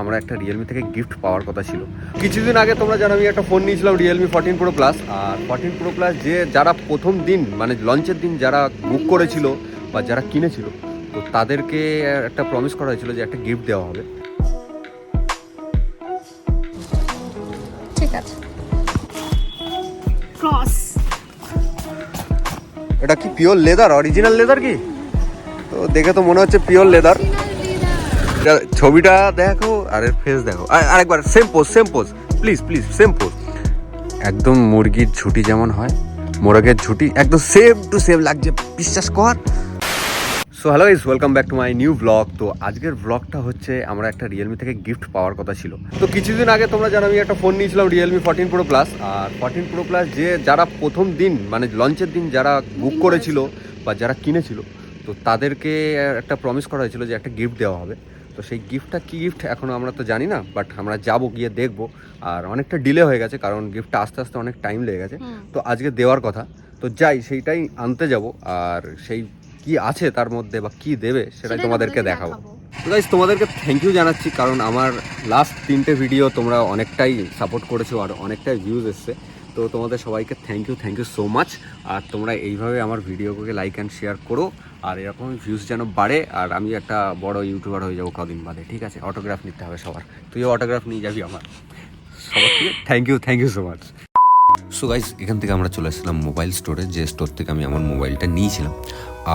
আমরা একটা রিয়েলমি থেকে গিফট পাওয়ার কথা ছিল। কিছুদিন আগে তোমরা জানো আমি একটা ফোন নিয়েছিলাম রিয়েলমি ফোরটিন প্রো প্লাস আর ফোরটিন প্রো প্লাস যে যারা প্রথম দিন মানে লঞ্চের দিন যারা বুক করেছিল বা যারা কিনেছিল তো তাদেরকে একটা প্রমিস করা হয়েছিল যে একটা গিফট দেওয়া হবে। ঠিক আছে। ক্রস এটা কি পিওর লেদার অরিজিনাল লেদার কি? তো দেখে তো মনে হচ্ছে পিওর লেদার ছবিটা দেখো আর এর ফেস দেখো। আর- আরেকবার same pose same pose please please same pose একদম মুরগির ঝুটি যেমন হয়, মোরগের ঝুটি একদম সেম টু সেম লাগছে, বিশ্বাস কর। So hello is welcome back to my new blog তো আজকের ব্লগটা হচ্ছে আমরা একটা রিয়েলমি থেকে গিফট পাওয়ার কথা ছিল। তো কিছুদিন আগে তোমরা জানো, আমি একটা ফোন নিয়েছিলাম রিয়েলমি ফোরটিন প্রো প্লাস আর ফোরটিন প্রো প্লাস যে যারা প্রথম দিন মানে লঞ্চের দিন যারা বুক করেছিল বা যারা কিনেছিল, তো তাদেরকে একটা প্রমিস করা হয়েছিল যে একটা গিফট দেওয়া হবে। তো সেই গিফটটা কী গিফট এখনও আমরা তো জানি না বাট আমরা যাব গিয়ে দেখব। আর অনেকটা ডিলে হয়ে গেছে কারণ গিফটটা আস্তে আস্তে অনেক টাইম লেগে গেছে। তো আজকে দেওয়ার কথা। তো যাই সেইটাই আনতে যাব আর সেই কি আছে তার মধ্যে বা কি দেবে সেটাই তোমাদেরকে দেখাবো। তো গাইজ তোমাদেরকে থ্যাংক ইউ জানাচ্ছি কারণ আমার লাস্ট তিনটে ভিডিও তোমরা অনেকটাই সাপোর্ট করেছ আর অনেকটাই ভিউজ এসছে। তো তোমাদের সবাইকে thank you thank you so much আর তোমরা এইভাবে আমার ভিডিওকে লাইক অ্যান্ড শেয়ার করো। আর এরকম ভিউজ যেন বাড়ে, আর আমি একটা বড় ইউটিউবার হয়ে যাব কদিন বাদে, ঠিক আছে? অটোগ্রাফ নিতে হবে সবার। তুইও অটোগ্রাফ নিয়ে যাবি আমার। সবার থেকে thank you thank you so much so guys এখান থেকে আমরা চলে এসেছিলাম মোবাইল স্টোরে যে স্টোর থেকে আমি আমার মোবাইলটা নিয়েছিলাম।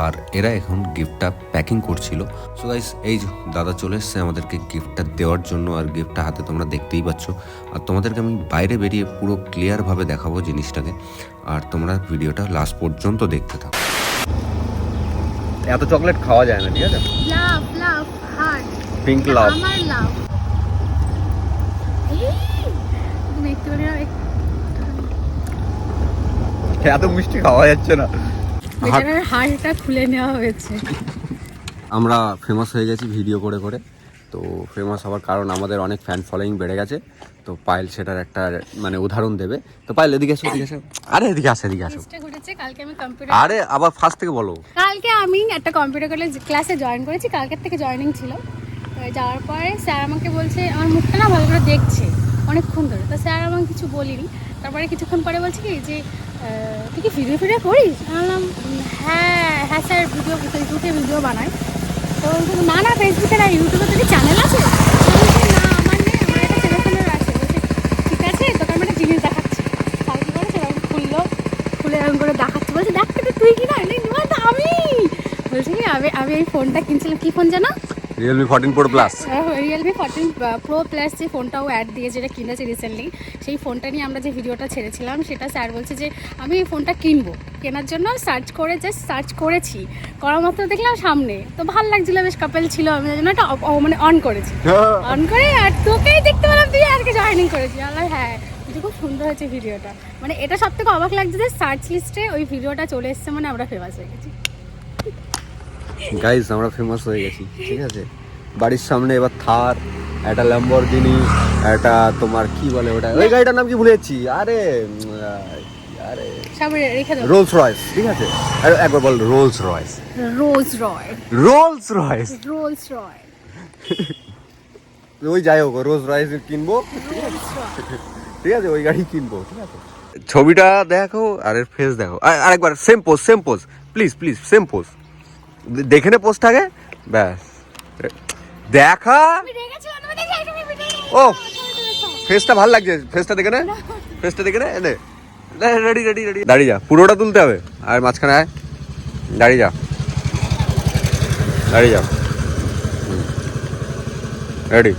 আর এরা এখন গিফটটা প্যাকিং করছিল। সো গাইজ এই যে দাদা চলে এসছে আমাদেরকে গিফটটা দেওয়ার জন্য, আর গিফটটা হাতে তোমরা দেখতেই পাচ্ছ। আর তোমাদেরকে আমি বাইরে বেরিয়ে পুরো ক্লিয়ারভাবে দেখাবো জিনিসটাকে। আর তোমরা ভিডিওটা লাস্ট পর্যন্ত দেখতে থাকো। এত চকলেট খাওয়া যায় না ঠিক আছে? লাভ লাভ হার্ট পিঙ্ক লাভ আমার লাভ এত মিষ্টি খাওয়া যাচ্ছে না। হাড়টা খুলে নেওয়া হয়েছে। আমরা ফেমাস হয়ে গেছি ভিডিও করে করে। তো ফেমাস হওয়ার কারণ আমাদের অনেক ফ্যান ফলোয়িং বেড়ে গেছে। তো পায়েল সেটার একটা মানে উদাহরণ দেবে। তো পায়েল এদিকে আসো এদিকে আসো। আরে এদিকে আসো এদিকে আসো। কালকে আমি কম্পিউটার আরে আবার ফার্স্ট থেকে বলো। কালকে আমি একটা কম্পিউটার কলেজ ক্লাসে জয়েন করেছি কালকের থেকে জয়েনিং ছিল। যাওয়ার পরে স্যার আমাকে বলছে আমার মুখটা না ভালো করে দেখছে। অনেকক্ষণ ধরে। তো স্যার আমাকে কিছু বলিনি। তারপরে কিছুক্ষণ পরে বলছে কি যে তুই কি ভিডিও ফিডিও করিস? আমি বললাম হ্যাঁ হ্যাঁ স্যার ভিডিও ফেসবুকে ভিডিও বানাই। না না ফেসবুকে ইউটিউবে তোর চ্যানেল আছে। না, আমার আমার ঠিক আছে আমি জিনিস দেখাচ্ছি। তারপর করেছে খুললো, খুলে এরকম করে বলছে তুই আমি। বলছি আমি আমি এই ফোনটা কিনছিলাম। কি ফোন জানো Realme fourteen pro plus Realme fourteen pro plus যে ফোনটাও অ্যাড দিয়ে যেটা কিনেছে রিসেন্টলি সেই ফোনটা নিয়ে আমরা যে ভিডিওটা ছেড়েছিলাম সেটা স্যার বলছে যে আমি এই ফোনটা কিনবো। কেনার জন্য সার্চ করে জাস্ট সার্চ করেছি। করার মাত্র দেখলাম সামনে তো ভালো লাগছিল বেশ কাপেল ছিল আমি জন্য একটা মানে অন করেছি। অন করে আর তোকেই দেখতে পেলাম তুই আর কি জয়েনিং করেছি। আল্লাহ হ্যাঁ খুব সুন্দর হয়েছে ভিডিওটা। মানে এটা সব থেকে অবাক লাগছে যে সার্চ লিস্টে ওই ভিডিওটা চলে এসছে মানে আমরা ফেমাস হয়ে গেছি। গাইজ আমরা ফেমাস হয়ে গেছি ঠিক আছে? বাড়ির সামনে এবার থার একটা ল্যাম্বরগিনি একটা তোমার কি বলে ওটা? ওই গাড়িটার নাম কি ভুলে যাচ্ছি? আরে আরে। রোলস রয়েস ঠিক আছে? আর একবার বল Rolls Royce rose Roy Rolls Royce Rolls Roy ওই যাই হোক রোজ রয়েস কিনবো। ঠিক আছে ওই গাড়ি কিনবো ঠিক আছে? ছবিটা দেখো আর এর ফেস দেখো। আর- আরেকবার same pose same pose please please same pose দেখে নে পোজটাকে ব্যাস। দেখা। ও ফেসটা ভালো লাগছে। ফেসটা দেখে নে। ফেসটা দেখে নে এনে রেডি রেডি রেডি দাঁড়িয়ে যা পুরোটা তুলতে হবে। আর মাঝখানে আয়। দাঁড়িয়ে যা। দাঁড়িয়ে যা। রেডি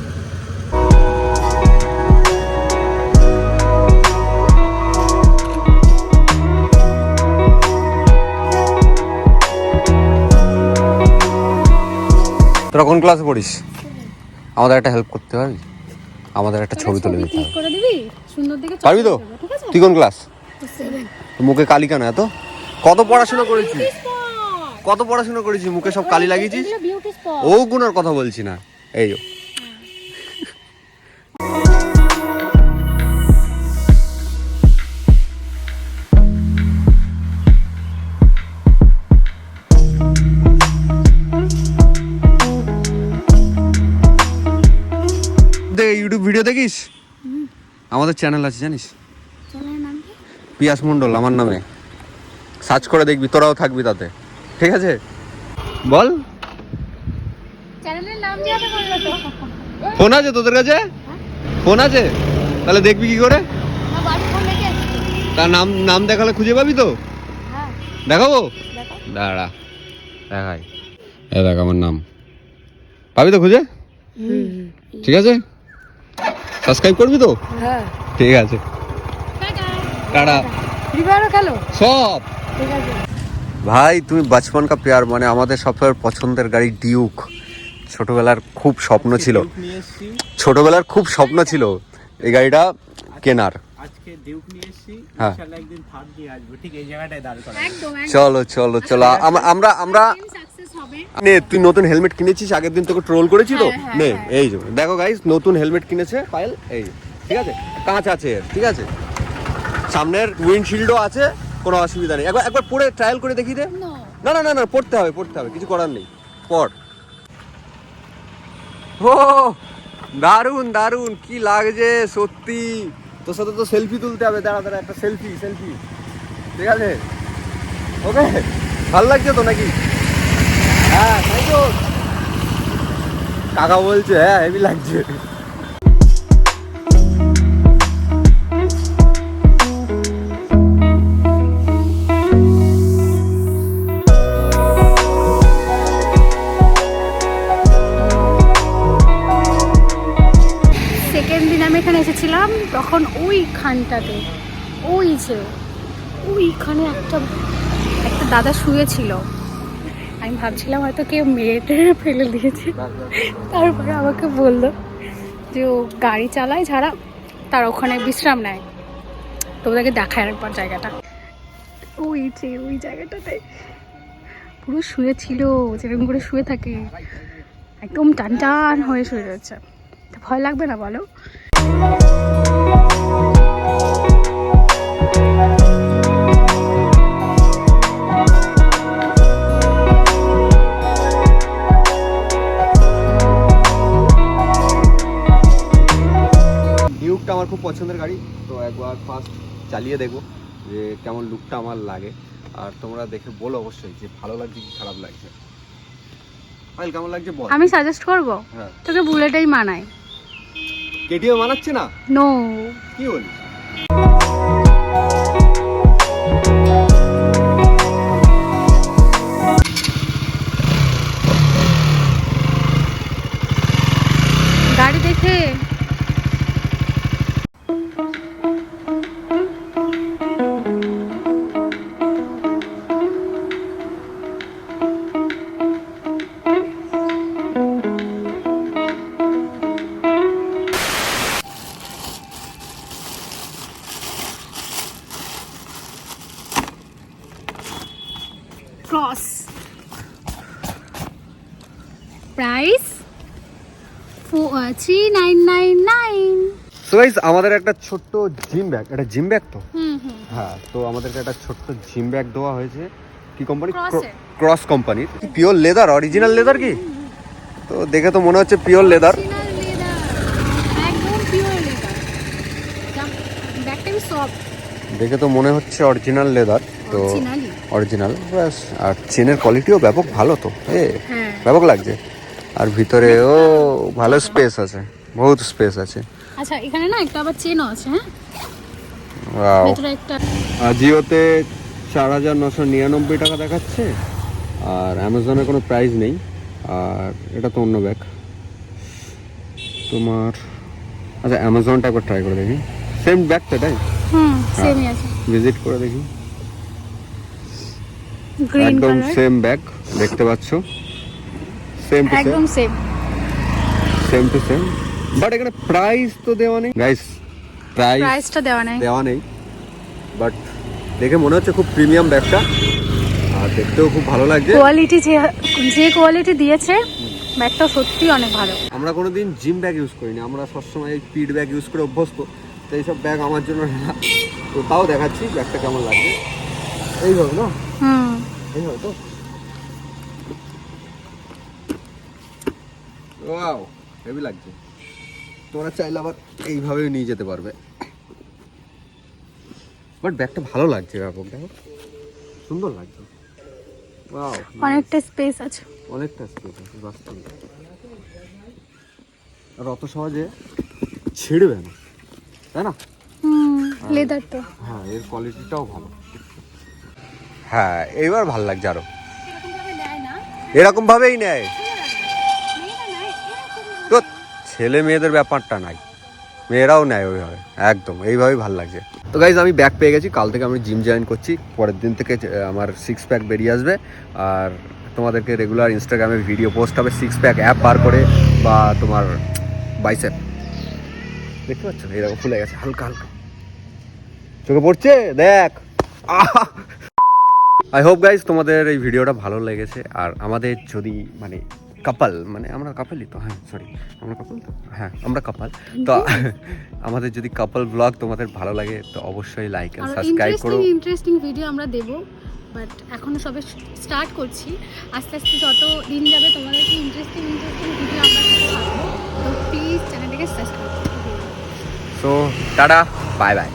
তোরা কোন ক্লাসে পড়িস? আমাদের একটা হেল্প করতে পারবি? আমাদের একটা ছবি তুলে দিতে পারবি তো? তুই কোন ক্লাস মুখে কালি কেন এত? কত পড়াশোনা করেছিস? কত পড়াশোনা করেছিস? মুখে সব কালি লাগিয়েছিস? ও গুণার কথা বলছি না। এই দেখিস আমাদের চ্যানেল আছে জানিস? পিয়াস মণ্ডল আমার নামে। সার্চ করে দেখবি তোরাও থাকবি তাতে। ঠিক আছে? বল। ফোন আছে তোদের কাছে? ফোন আছে? তাহলে দেখবি কি করে? এসেছি। তার নাম নাম দেখালে খুঁজে পাবি তো? হ্যাঁ। দেখাবো? দাঁড়া দেখাই। এ দেখ আমার নাম। পাবি তো খুঁজে? ঠিক আছে? সাবস্ক্রাইব করবি তো? হ্যাঁ। ঠিক আছে। টাটা। রিভারও খেলো সব। ঠিক আছে। ভাই তুমি বাচপন কা প্যার মানে আমাদের সবার পছন্দের গাড়ি ডিউক ছোটবেলার খুব স্বপ্ন ছিল। ছোটবেলার খুব স্বপ্ন ছিল এই গাড়িটা কেনার। আজকে ডিউক নিয়ে এসছি। হ্যাঁ। ইনশাআল্লাহ একদিন থার্ড দিয়ে আসব। ঠিক এই জায়গাটায় দাঁড় করা চলো চলো চলো। আম- আমরা আমরা নে তুই নতুন হেলমেট কিনেছিস? আগের দিন তোকে ট্রোল করেছি তো নে হ্যাঁ। এই যে দেখো গাইস নতুন হেলমেট কিনেছে পায়েল এই ঠিক আছে? কাঁচ আছে ঠিক আছে? সামনের উইন্ডশিল্ডও আছে কোনো অসুবিধা নেই। একবার একবার পরে ট্রায়াল করে দেখি দে। না না না না পড়তে হবে পড়তে হবে কিছু করার নেই। পড়। ও দারুণ দারুণ কি লাগছে সত্যি। তোর সাথে তো সেলফি তুলতে হবে, দাঁড়া দাঁড়া, একটা সেলফি সেলফি ঠিক আছে? ওকে ভালো লাগছে তো নাকি? হ্যাঁ তাই তো। কাকা বলছে হ্যাঁ হেভি লাগছে। এসেছিলাম তখন ওইখানটাতে, ওই যে, ওইখানে একটা একটা দাদা শুয়েছিল। আমি ভাবছিলাম হয়তো কেউ মেরে টেরে ফেলে দিয়েছে। তারপরে আমাকে বলল যে ও গাড়ি চালায়, যারা তার ওখানে বিশ্রাম নেয়। তো ওদেরকে দেখায় একবার জায়গাটা। ওই যে, ওই জায়গাটাতে পুরো শুয়েছিল, যেরকম করে শুয়ে থাকে। একদম টান টান হয়ে শুয়ে তো ভয় লাগবে না বলো? ডিউকটা আমার খুব পছন্দের গাড়ি তো একবার ফার্স্ট চালিয়ে দেখব যে কেমন লুকটা আমার লাগে। আর তোমরা দেখে বলো অবশ্যই যে ভালো লাগছে কি খারাপ লাগছে। কেমন লাগছে বল। আমি সাজেস্ট করব? হ্যাঁ। তোকে বুলেটেই মানায়। কেটিএম মানাচ্ছে না? নো কি বলিস Cross. Price three nine nine nine so guys আমাদের একটা ছোট্ট জিম ব্যাগ এটা জিম ব্যাগ তো? হ্যাঁ তো আমাদেরকে একটা ছোট্ট জিম ব্যাগ দেওয়া হয়েছে। কি কোম্পানি। ক্রস কোম্পানির পিওর লেদার অরিজিনাল লেদার কি? তো দেখে তো মনে হচ্ছে পিওর লেদার দেখে তো মনে হচ্ছে অরিজিনাল লেদার তো অরিজিনালি ব্যাস। আর চেনের কোয়ালিটিও ব্যাপক ভালো তো এ হ্যাঁ। ব্যাপক লাগছে। আর ভিতরেও ভালো স্পেস আছে বহুত স্পেস আছে। আচ্ছা এখানে না একটা আবার চেনও আছে হ্যাঁ? ওয়াও ভেতরে একটা। আজিওতে চার হাজার নশো নিরানব্বই টাকা দেখাচ্ছে আর অ্যামাজনে কোনো প্রাইস নেই। আর এটা তো অন্য ব্যাগ তোমার আচ্ছা অ্যামাজনটা একবার ট্রাই করে দেখি। সেম ব্যাগ তো এটাই সেমই আছে। ভিজিট করে দেখি। একদম সেম ব্যাগ দেখতে পাচ্ছ। সেম টু একদম same same to same but এখানে প্রাইস তো দেওয়া নেই। গাইস প্রাইস প্রাইসটা দেওয়া নেই। দেওয়া নেই। বাট দেখে মনে হচ্ছে খুব প্রিমিয়াম ব্যাগটা। আর দেখতেও খুব ভালো লাগছে। কোয়ালিটি যে যে কোয়ালিটি দিয়েছে ব্যাগটা সত্যি অনেক ভালো। আমরা কোনোদিন জিম ব্যাগ ইউজ করিনি। আমরা সবসময় এই পিট ব্যাগ ইউজ করে অভ্যস্ত। তো এইসব ব্যাগ আমার জন্য না। তো তাও দেখাচ্ছি ব্যাগটা কেমন লাগছে। এই হবে না? হুম। এই হবে তো ওয়াও হেভি লাগছে। তোমরা চাইলে আবার এইভাবেও নিয়ে যেতে পারবে। বাট ব্যাগটা ভালো লাগছে ব্যাপক দেখো। সুন্দর লাগছে। Wow, অনেকটা স্পেস আছে। অনেকটা স্পেস আছে বাস্তবে। আর অত সহজে ছিঁড়বে না। তাই না? লেদার তো। হ্যাঁ এর কোয়ালিটিটাও ভালো। হ্যাঁ এইবার ভালো লাগছে আরও। এরকম ভাবেই নেয়। তো ছেলে মেয়েদের ব্যাপারটা নাই। মেয়েরাও নেয় ওইভাবে একদম এইভাবেই ভালো লাগছে। তো গাইজ আমি ব্যাগ পেয়ে গেছি। কাল থেকে আমি জিম জয়েন করছি। পরের দিন থেকে আমার সিক্স প্যাক বেরিয়ে আসবে। আর তোমাদেরকে রেগুলার ইনস্টাগ্রামে ভিডিও পোস্ট হবে। সিক্স প্যাক অ্যাপ বার করে বা তোমার বাইসেপ দেখতে পাচ্ছ? এরকম ফুলে গেছে হালকা হালকা। চোখে পড়ছে? দেখ। আই হোপ গাইজ তোমাদের এই ভিডিওটা ভালো লেগেছে। আর আমাদের যদি মানে কাপাল মানে আমরা কাপালই তো হ্যাঁ সরি আমরা কাপাল তো হ্যাঁ আমরা কাপাল তো আমাদের যদি কাপাল ব্লগ তোমাদের ভালো লাগে তো অবশ্যই লাইক এন্ড সাবস্ক্রাইব করো। ইন্টারেস্টিং ইন্টারেস্টিং ভিডিও আমরা দেব বাট এখনও সবে স্টার্ট করছি। আস্তে আস্তে যত দিন যাবে তোমাদেরকে ইন্টারেস্টিং ইন্টারেস্টিং ভিডিও আমরা তো প্লিজ চ্যানেলটিকে সাবস্ক্রাইব করো সো টাটা বাই বাই